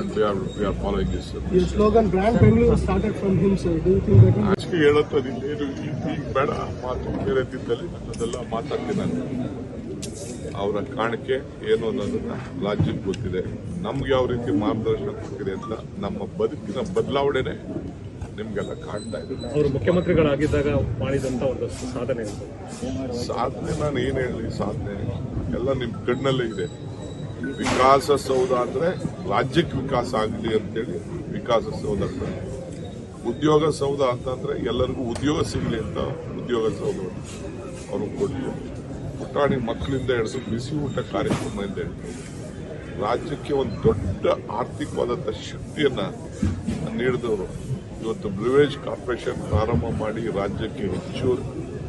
and we are we are following this. Your slogan, Brand Bangalore, started from him, sir. Do you think that ಹೇಳತ್ತದಿಲ್ಲ ಏನು ಈಗ ಬೇಡ ಮಾತು ಬೇರೆ ದಿದ್ದಲ್ಲಿ ನನ್ನದೆಲ್ಲ ಮಾತಾಡ್ತೀನಿ ನಾನು. ಅವರ ಕಾಣಿಕೆ ಏನು ಅನ್ನೋದನ್ನ ರಾಜ್ಯಕ್ಕೆ ಗೊತ್ತಿದೆ. ನಮ್ಗೆ ಯಾವ ರೀತಿ ಮಾರ್ಗದರ್ಶನ ಕೊಡ್ತಿದೆ ಅಂತ ನಮ್ಮ ಬದುಕಿನ ಬದಲಾವಣೆನೇ ನಿಮ್ಗೆಲ್ಲ ಕಾಣ್ತಾ ಇದೆ. ಅವರು ಮುಖ್ಯಮಂತ್ರಿಗಳಾಗಿದ್ದಾಗ ಮಾಡಿದಂತ ಒಂದಷ್ಟು ಸಾಧನೆ ಅಂತ ಸಾಧನೆ ನಾನು ಏನು ಹೇಳಿ ಸಾಧನೆ. ಎಲ್ಲ ನಿಮ್ ಕಣ್ಣಲ್ಲೇ ಇದೆ. ವಿಕಾಸ ಸೌಧ ಅಂದ್ರೆ ರಾಜ್ಯಕ್ಕೆ ವಿಕಾಸ ಆಗಲಿ ಅಂತೇಳಿ ವಿಕಾಸ ಸೌಧ ಅಂತ. ಉದ್ಯೋಗ ಸೌಧ ಅಂತಂದರೆ ಎಲ್ಲರಿಗೂ ಉದ್ಯೋಗ ಸಿಗಲಿ ಅಂತ ಉದ್ಯೋಗ ಸೌಧ ಅವರು ಕೊಡಲಿ ಪುಟಾಣಿ ಮಕ್ಕಳಿಂದ ಹಿಡಿದು ಬಿಸಿ ಊಟ ಕಾರ್ಯಕ್ರಮದಿಂದ ಹಿಡಿದು ರಾಜ್ಯಕ್ಕೆ ಒಂದು ದೊಡ್ಡ ಆರ್ಥಿಕವಾದಂಥ ಶಕ್ತಿಯನ್ನ ನೀಡಿದವರು. ಇವತ್ತು ಬ್ರಿವೇಜ್ ಕಾರ್ಪೊರೇಷನ್ ಪ್ರಾರಂಭ ಮಾಡಿ ರಾಜ್ಯಕ್ಕೆ ಹೆಚ್ಚು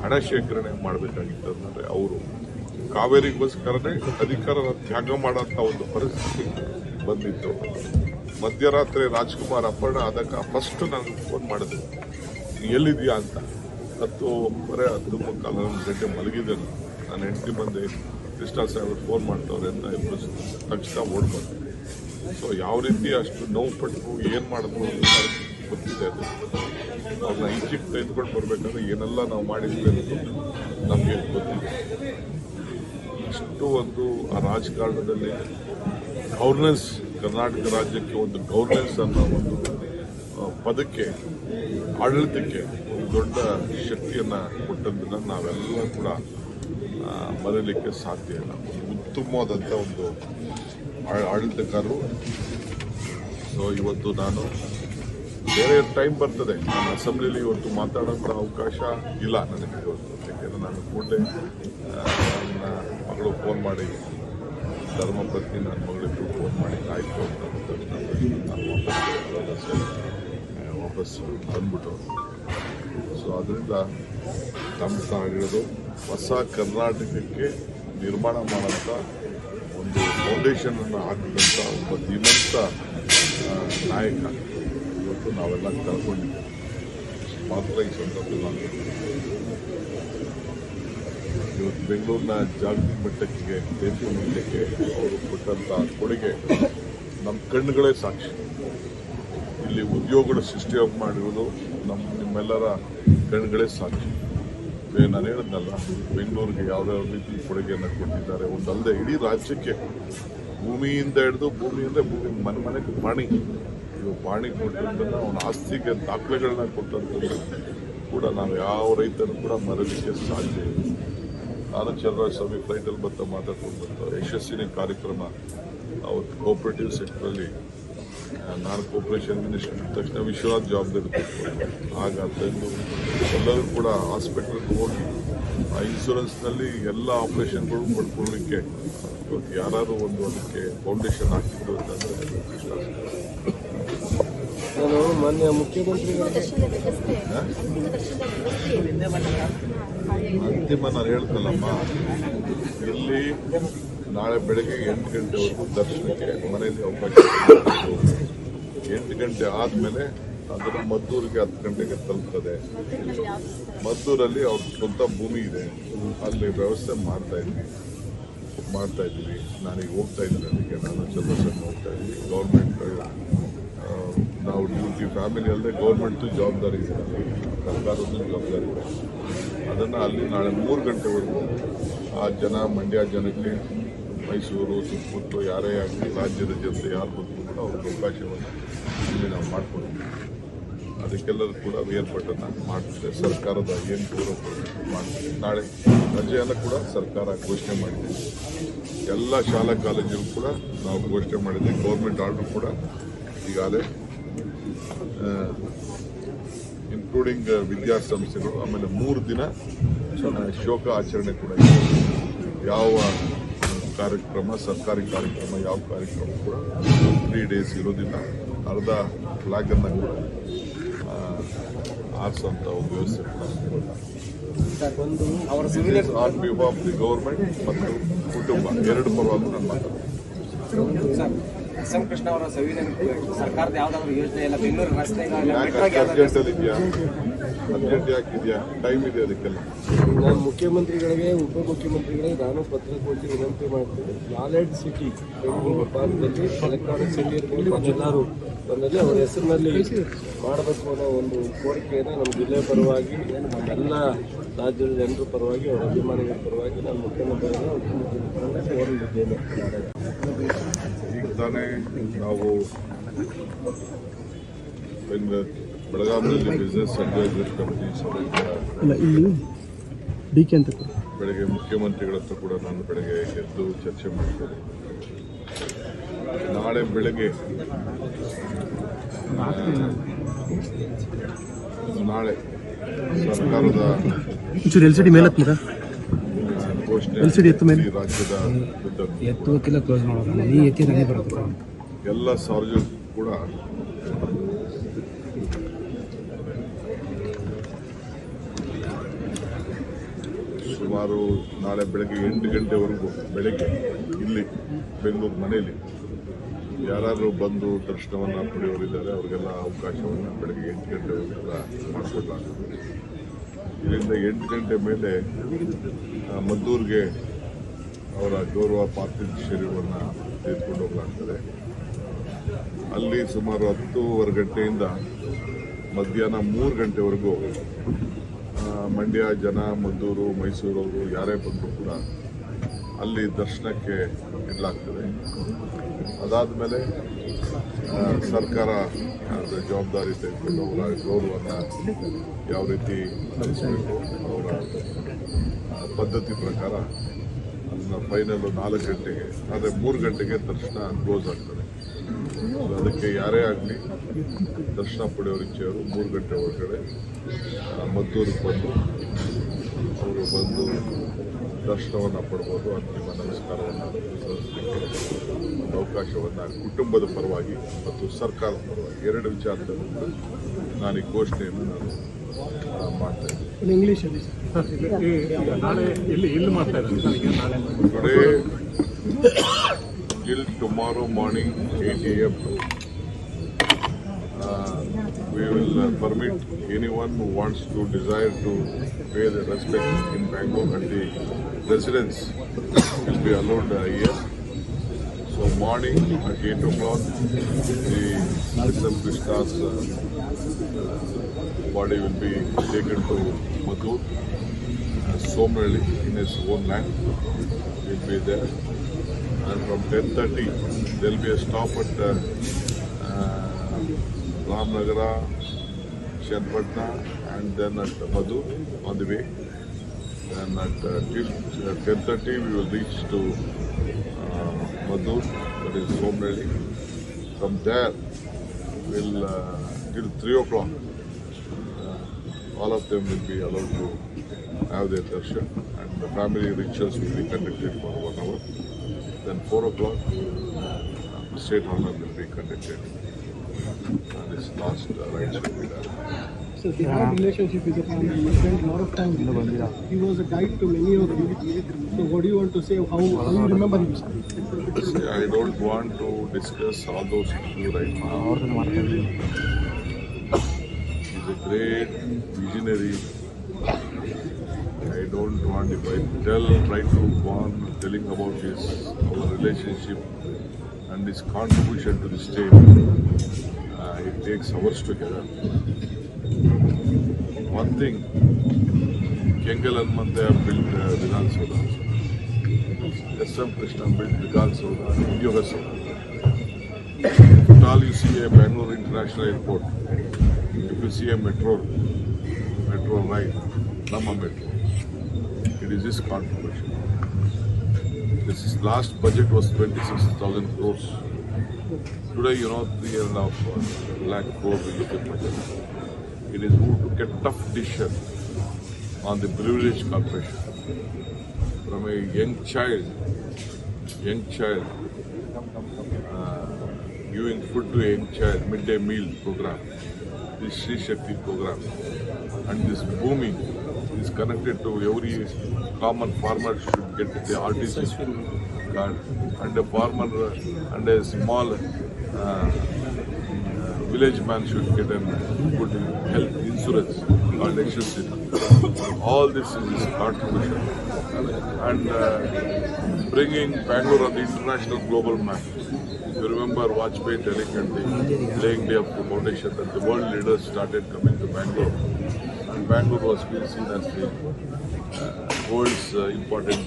ಹಣ ಶೇಖರಣೆ ಮಾಡಬೇಕಾಗಿತ್ತು ಅಂದರೆ ಅವರು. ಕಾವೇರಿಗೋಸ್ಕರನೇ ಅಧಿಕಾರನ ತ್ಯಾಗ ಮಾಡೋಂಥ ಒಂದು ಪರಿಸ್ಥಿತಿ ಬಂದಿತ್ತು. ಮಧ್ಯರಾತ್ರಿ ರಾಜ್ಕುಮಾರ್ ಅಪ್ಪಣ್ಣ ಅದಕ್ಕೆ ಫಸ್ಟ್ ನಾನು ಫೋನ್ ಮಾಡಿದೆ. ಎಲ್ಲಿದೆಯಾ ಅಂತ. ಹತ್ತು ಒಂಬರೆ ಹತ್ತು ಮುಕ್ಕಾಲು ಗಂಟೆ ಮಲಗಿದ್ದೇನೆ ನಾನು. ಹೆಂಡತಿ ಬಂದೆ. ಕೃಷ್ಣ ಸಾಹೇಬ್ ಫೋನ್ ಮಾಡ್ತವ್ರೆ ಅಂತ ಇಬ್ಬರು ತಕ್ಷಣ ಓಡ್ಬಂದೆ ಸೊ ಯಾವ ರೀತಿ ಅಷ್ಟು ನೋವು ಪಟ್ಟು ಏನು ಮಾಡಿದ್ರು ಗೊತ್ತಿದೆ ಅದು. ಅವ್ರನ್ನ ಈಜಿಪ್ಟ್ ತೆಗೆದುಕೊಂಡು ಬರಬೇಕಾದ್ರೆ ಏನೆಲ್ಲ ನಾವು ಮಾಡಿದ್ವಿ ಅನ್ನೋದು ನಮಗೆ ಗೊತ್ತಿದೆ. ಇಷ್ಟು ಒಂದು ಆ ರಾಜಕಾರಣದಲ್ಲಿ ಗೌರ್ನೆನ್ಸ್ ಕರ್ನಾಟಕ ರಾಜ್ಯಕ್ಕೆ ಒಂದು ಗೌರ್ನೆನ್ಸ್ ಅನ್ನೋ ಒಂದು ಪದಕ್ಕೆ, ಆಡಳಿತಕ್ಕೆ ಒಂದು ದೊಡ್ಡ ಶಕ್ತಿಯನ್ನು ಕೊಟ್ಟಂತ ನಾವೆಲ್ಲ ಕೂಡ ಮರೀಲಿಕ್ಕೆ ಸಾಧ್ಯ ಇಲ್ಲ. ಉತ್ತಮವಾದಂಥ ಒಂದು ಆಡಳಿತಕಾರರು ಸೊ ಇವತ್ತು ನಾನು ಬೇರೆ ಟೈಮ್ ಬರ್ತದೆ. ನಾನು ಅಸೆಂಬ್ಲಿಲಿ ಇವತ್ತು ಮಾತಾಡೋ ಅವಕಾಶ ಇಲ್ಲ ನನಗೆ ಇವತ್ತು. ಯಾಕೆಂದರೆ ನಾನು ಕೂಡಲೇ ಮಗಳು ಧರ್ಮ ಮಾಡಿ ಧರ್ಮಪತ್ನಿ ನನ್ನ ಮಗಳಿಗೂ ಫೋನ್ ಮಾಡಿ ಆಯಿತು ಅಂತ ತಕ್ಷಣ ನಾನು ವಾಪಸ್ ಆ, ವಾಪಸ್ ಬಂದ್ಬಿಟ್ಟು ಸೊ ಅದರಿಂದ ತಮ್ಮ ಆಗಿರೋದು ಹೊಸ ಕರ್ನಾಟಕಕ್ಕೆ ನಿರ್ಮಾಣ ಮಾಡೋಂಥ ಒಂದು ಫೌಂಡೇಶನ್ ಅನ್ನು ಹಾಕಿದಂಥ ಒಬ್ಬ ಧೀಮಂತ ನಾಯಕ ಇವತ್ತು ನಾವೆಲ್ಲ ಕಳ್ಕೊಂಡಿದ್ದೇವೆ ಮಾತ್ರ ಈ ಸಂದರ್ಭದಲ್ಲಿ ಇವತ್ತು ಬೆಂಗಳೂರಿನ ಜಾಗತಿಕ ಮಟ್ಟಕ್ಕೆ ದೇಶ ಮಟ್ಟಕ್ಕೆ ಅವರು ಕೊಟ್ಟಂತ ಕೊಡುಗೆ ನಮ್ಮ ಕಣ್ಣುಗಳೇ ಸಾಕ್ಷಿ. ಇಲ್ಲಿ ಉದ್ಯೋಗಗಳು ಸೃಷ್ಟಿ ಮಾಡಿರೋದು ನಮ್ಮ ನಿಮ್ಮೆಲ್ಲರ ಕಣ್ಣುಗಳೇ ಸಾಕ್ಷಿ. ನಾನು ಹೇಳಿದ್ನಲ್ಲ, ಬೆಂಗಳೂರಿಗೆ ಯಾವ್ಯಾವ ರೀತಿ ಕೊಡುಗೆಯನ್ನು ಕೊಟ್ಟಿದ್ದಾರೆ. ಒಂದಲ್ಲದೆ ಇಡೀ ರಾಜ್ಯಕ್ಕೆ ಭೂಮಿಯಿಂದ ಹಿಡಿದು ಭೂಮಿಯಿಂದ ಭೂಮಿ ಮನೆ ಮನೆಗೆ ಪಾಣಿ. ಇವು ಪಾಣಿ ಕೊಟ್ಟಿದ್ದನ್ನು ಅವನ ಆಸ್ತಿಗೆ ದಾಖಲೆಗಳನ್ನ ಕೊಟ್ಟಂತ ಕೂಡ ನಾವು ಯಾವ ರೈತರು ಕೂಡ ಮರಲಿಕ್ಕೆ ಸಾಧ್ಯ ನಾನು ಚಲರಾಜ್ ಸ್ವಾಮಿ ಫ್ಲೈಟಲ್ಲಿ ಬರ್ತಾ ಮಾತಾಡ್ಕೊಂಡು ಬರ್ತಾ ಯಶಸ್ವಿನಿ ಕಾರ್ಯಕ್ರಮ ಅವತ್ತು ಕೋಆಪರೇಟಿವ್ ಸೆಕ್ಟ್ರಲ್ಲಿ ನಾನು ಕೋಪರೇಷನ್ ಮಿನಿಸ್ಟರ್ ತಕ್ಷಣ ವಿಶ್ವನಾಥ್ ಜವಾಬ್ದಾರಿ ಆಗ ತಂದು ಎಲ್ಲರೂ ಕೂಡ ಹಾಸ್ಪಿಟಲ್ಗೆ ಹೋಗಿ, ಆ ಇನ್ಶೂರೆನ್ಸ್ನಲ್ಲಿ ಎಲ್ಲ ಆಪರೇಷನ್ಗಳು ಪಡ್ಕೊಳ್ಳಿಕ್ಕೆ ಇವತ್ತು ಯಾರಾದರೂ ಒಂದು ಅದಕ್ಕೆ ಫೌಂಡೇಶನ್ ಹಾಕಿದ್ರು ಅಂತಂದರೆ ನಾನು ಮಾನ್ಯ ಅಂತಿಮ ನಾನು ಹೇಳ್ತಲ್ಲಮ್ಮ ಇಲ್ಲಿ ನಾಳೆ ಬೆಳಗ್ಗೆ ಎಂಟು ಗಂಟೆವರೆಗೂ ದರ್ಶನಕ್ಕೆ ಮನೆಯಲ್ಲಿ ಅವಕಾಶ. ಎಂಟು ಗಂಟೆ ಆದಮೇಲೆ ಅದನ್ನು ಮದ್ದೂರಿಗೆ ಹತ್ತು ಗಂಟೆಗೆ ತಲುಪ್ತದೆ. ಮದ್ದೂರಲ್ಲಿ ಅವ್ರ ಸ್ವಂತ ಭೂಮಿ ಇದೆ. ಅಲ್ಲಿ ವ್ಯವಸ್ಥೆ ಮಾಡ್ತಾ ಇದ್ವಿ. ಮಾಡ್ತಾ ಇದ್ದೀವಿ ನಾನೀಗ ಹೋಗ್ತಾ ಇದ್ದೀನಿ ಅದಕ್ಕೆ ನಾನು ಚಂದ್ರಶೇಖರ್ ಹೋಗ್ತಾ ಇದ್ದೀನಿ. ಗೌರ್ಮೆಂಟ್ ನಾವು ಡ್ಯೂಟಿ ಫ್ಯಾಮಿಲಿ ಅಲ್ಲದೆ ಗೌರ್ಮೆಂಟ್ ಜವಾಬ್ದಾರಿ ಇದೆ. ಸರ್ಕಾರದ ಜವಾಬ್ದಾರಿ ಇದೆ. ಅದನ್ನು ಅಲ್ಲಿ ನಾಳೆ ಮೂರು ಗಂಟೆವರೆಗೂ ಆ ಜನ, ಮಂಡ್ಯ ಜನಕ್ಕೆ, ಮೈಸೂರು ಸುತ್ತಮುತ್ತಲು ಯಾರೇ ಆಗಲಿ ರಾಜ್ಯದ ಜನತೆ ಯಾರು ಬಂದರೂ ಕೂಡ ಅವ್ರಿಗೆ ಅವಕಾಶವನ್ನು ಇಲ್ಲಿ ನಾವು ಮಾಡಿಕೊಡ್ತೀವಿ. ಅದಕ್ಕೆಲ್ಲರೂ ಕೂಡ ಏರ್ಪಾಟನ್ನು ಮಾಡ್ತಿದೆ. ಸರ್ಕಾರದ ಏನು ಗೌರವ ಮಾಡ್ತೀವಿ ನಾಳೆ ರಜೆಯನ್ನು ಕೂಡ ಸರ್ಕಾರ ಘೋಷಣೆ ಮಾಡಿದೆ. ಎಲ್ಲ ಶಾಲಾ ಕಾಲೇಜುಗಳು ಕೂಡ ನಾವು ಘೋಷಣೆ ಮಾಡಿದ್ದೆ ಗೌರ್ಮೆಂಟ್ ಆರ್ಡರ್ ಕೂಡ ಈಗಾಗಲೇ ಇನ್ಕ್ಲೂಡಿಂಗ್ ವಿದ್ಯಾಸಂಸ್ಥೆಗಳು ಆಮೇಲೆ ಮೂರು ದಿನ ಶೋಕ. ಆಚರಣೆ ಕೂಡ ಇದೆ. ಯಾವ ಕಾರ್ಯಕ್ರಮ ಸರ್ಕಾರಿ ಕಾರ್ಯಕ್ರಮ ಯಾವ ಕಾರ್ಯಕ್ರಮ ಕೂಡ ತ್ರೀ ಡೇಸ್ ಇರೋದಿಲ್ಲ ಅರ್ಧ ಫ್ಲಾಗನ್ನು ಕೂಡ ಆರಿಸುವಂಥ ಒಂದು ವ್ಯವಸ್ಥೆ ಕೂಡ on behalf of the government ಮತ್ತು ಕುಟುಂಬ ಎರಡು ಪರವಾಗಿ ನಾನು ಮಾತಾಡ್ತೀನಿ ಎಸ್ ಎಂ ಕೃಷ್ಣ ಅವರ ಸಂವಿಧಾನ ಸರ್ಕಾರದ ಯಾವ್ದಾದ್ರು ಯೋಜನೆ ಇಲ್ಲ ಬೆಂಗಳೂರು ರಸ್ತೆ ಟೈಮ್ ಇದೆ ಅದಕ್ಕೆಲ್ಲ? ನಾನು ಮುಖ್ಯಮಂತ್ರಿಗಳಿಗೆ ಉಪಮುಖ್ಯಮಂತ್ರಿಗಳಿಗೆ ನಾನು ಪತ್ರ ಕೊಟ್ಟು ವಿನಂತಿ ಮಾಡ್ತೀನಿ. ನಾಲೆಡ್ಜ್ ಸಿಟಿ ಬೆಂಗಳೂರು ಭಾಗದಲ್ಲಿ ಎಲೆಕ್ಟ್ರಾನಿಕ್ ಸಿಟಿ ಇರ್ಬೋದು ಎಲ್ಲರೂ ಬಂದಲ್ಲಿ ಅವರ ಹೆಸರಿನಲ್ಲಿ ಮಾಡಬೇಕು ಅನ್ನೋ ಒಂದು ಕೋರಿಕೆಯನ್ನು ನಮ್ಮ ಜಿಲ್ಲೆ ಪರವಾಗಿ ಎಲ್ಲ ರಾಜ್ಯದ ಜನರ ಪರವಾಗಿ ಅವರ ಅಭಿಮಾನಿಗಳ ಪರವಾಗಿ ನಾನು ಮುಖ್ಯಮಂತ್ರಿಗಳನ್ನ ಉಪಮುಖ್ಯಮಂತ್ರಿಗಳನ್ನ ಕೋರಲಿದ್ದೇನೆ ತಾನೇ ನಾವು ಬೆಳಗಾವಿಯಲ್ಲಿ ಬಿಸ್ನೆಸ್ ಅಡ್ವೈಸರ್ ಕಮಿಟಿ ಸಭೆಯಿಂದ ಡಿ ಕೆ ಅಂತ ಬೆಳಗ್ಗೆ ಮುಖ್ಯಮಂತ್ರಿಗಳ ಹತ್ರ ಕೂಡ ನಾನು ಬೆಳಗ್ಗೆ ಎದ್ದು ಚರ್ಚೆ ಮಾಡಿದ್ದೇನೆ ನಾಳೆ ಬೆಳಗ್ಗೆ ನಾಳೆ ಸರ್ಕಾರದ ಎತ್ತು ಮೇಲೆ. ಈ ರಾಜ್ಯದ ಎತ್ತುವಕ್ಕೆಲ್ಲ ಕ್ಲೋಸ್ ಮಾಡೋದು. ನೀ ನನಗೆ ಬರುತ್ತೆ ಎಲ್ಲ ಸಾರ್ವಜನಿಕ ಕೂಡ ಸುಮಾರು ನಾಳೆ ಬೆಳಗ್ಗೆ ಎಂಟು ಗಂಟೆವರೆಗೂ ಬೆಳಗ್ಗೆ ಇಲ್ಲಿ ಬೆಂಗಳೂರು ಮನೆಯಲ್ಲಿ ಯಾರಾದರೂ ಬಂದು ದರ್ಶನವನ್ನು ಪಡೆಯೋರಿದ್ದಾರೆ ಅವರಿಗೆಲ್ಲ ಅವಕಾಶವನ್ನು ಬೆಳಗ್ಗೆ ಎಂಟು ಗಂಟೆವರೆಗೂ ಕೂಡ ಮಾಡಿಕೊಡ್ಲಾಗ್ತದೆ. ಇದರಿಂದ ಎಂಟು ಗಂಟೆ ಮೇಲೆ ಮದ್ದೂರಿಗೆ ಅವರ ಗೌರವ ಪಾರ್ಥಿವ ಶರೀರವನ್ನು ತೆಗೆದುಕೊಂಡು ಹೋಗಲಾಗ್ತದೆ. ಅಲ್ಲಿ ಸುಮಾರು ಹತ್ತೂವರೆ ಗಂಟೆಯಿಂದ ಮಧ್ಯಾಹ್ನ ಮೂರು ಗಂಟೆವರೆಗೂ ಮಂಡ್ಯ, ಜನ, ಮದ್ದೂರು, ಮೈಸೂರವರು ಯಾರೇ ಬಂದರೂ ಕೂಡ ಅಲ್ಲಿ ದರ್ಶನಕ್ಕೆ ಇಡಲಾಗ್ತದೆ. ಅದಾದಮೇಲೆ ಸರ್ಕಾರ ಅದರ ಜವಾಬ್ದಾರಿ ತೆಗೆದುಕೊಂಡು ಅವರ ಗೌರವನ ಯಾವ ರೀತಿ ನಡೆಸಬೇಕು ಅವರ ಪದ್ಧತಿ ಪ್ರಕಾರ ಅದನ್ನು ಫೈನಲ್ ನಾಲ್ಕು ಗಂಟೆಗೆ, ಆದರೆ ಮೂರು ಗಂಟೆಗೆ ದರ್ಶನ ಕ್ಲೋಸ್ ಆಗ್ತದೆ. ಅದಕ್ಕೆ ಯಾರೇ ಆಗಲಿ ದರ್ಶನ ಪಡೆಯೋರು ಇಚ್ಛೆಯವರು ಮೂರು ಗಂಟೆ ಒಳಗಡೆ ಮದ್ದೂರಿಗೆ ಬಂದು, ಅವರು ಬಂದು ದರ್ಶನವನ್ನು ಪಡ್ಬೋದು ಅಂತಿಮ ನಮಸ್ಕಾರವನ್ನು ಒಂದು ಅವಕಾಶವನ್ನು ಕುಟುಂಬದ ಪರವಾಗಿ ಮತ್ತು ಸರ್ಕಾರದ ಪರವಾಗಿ ಎರಡು ವಿಚಾರದಲ್ಲೂ ಕೂಡ ನಾನು ಈ ಘೋಷಣೆಯನ್ನು ನಾನು ಮಾಡ್ತೇನೆ ಮಾಡ್ತಾ ಇದ್ದೀನಿ. ಇಂಗ್ಲೀಷಲ್ಲಿ ಸರ್. ಟಿಲ್ ಟುಮಾರೋ ಮಾರ್ನಿಂಗ್ ನಾಳೆ ಮಾರ್ನಿಂಗ್ ಇಲ್ಲಿ we will uh, permit anyone who wants to desire to pay the respect in Bangkok and the residents will be allowed uh, here. So morning at 8 o'clock, the Krishna Krishna's uh, body will be taken to Madhur, uh, Somrali in his own land will be there. And from 10.30, there will be a stop at uh, uh, Ramnagara, Chenpatna, and then at Madhu on the way. And at uh, till uh, 10.30, we will reach to uh, Madhu, that is Somreli. From there, we'll uh, till 3 o'clock, uh, all of them will be allowed to have their darshan and the family rituals will be conducted for one hour. Then 4 o'clock, uh, state honor will be conducted. This last uh, rites will. So they had relationship with the family. He spent a lot of time with them. He was a guide to many of them. So what do you want to say? How, how you remember him? I don't want to discuss all those issues right now. He's a great visionary. I don't want if I tell, try to go on telling about his relationship and his contribution to the state. Uh, it takes hours together. One thing, Kengal Hanmante have built uh, Vidhan also. S.M. Krishna built Vidhan Soda, Yoga Soda. If at all you see a Bangalore International Airport, if you see a metro, metro ride, Nama Metro, it is his contribution. This is last budget was 26,000 crores. Today, you know, three and a half uh, lakh crore we look budget. It is who took a tough decision on the Privilege Corporation. From a young child, young child, uh, giving food to a young child, midday meal program, this Sri Shakti program, and this booming is connected to every common farmer should get the RTC. card, and a farmer uh, and a small uh, village man should get a good health insurance called Yashaswini. All this is contribution. And uh, bringing Bangalore on the international global map. You remember Vajpayee telling at the day of the foundation that the world leaders started coming to Bangalore and Bandung hospice the world's important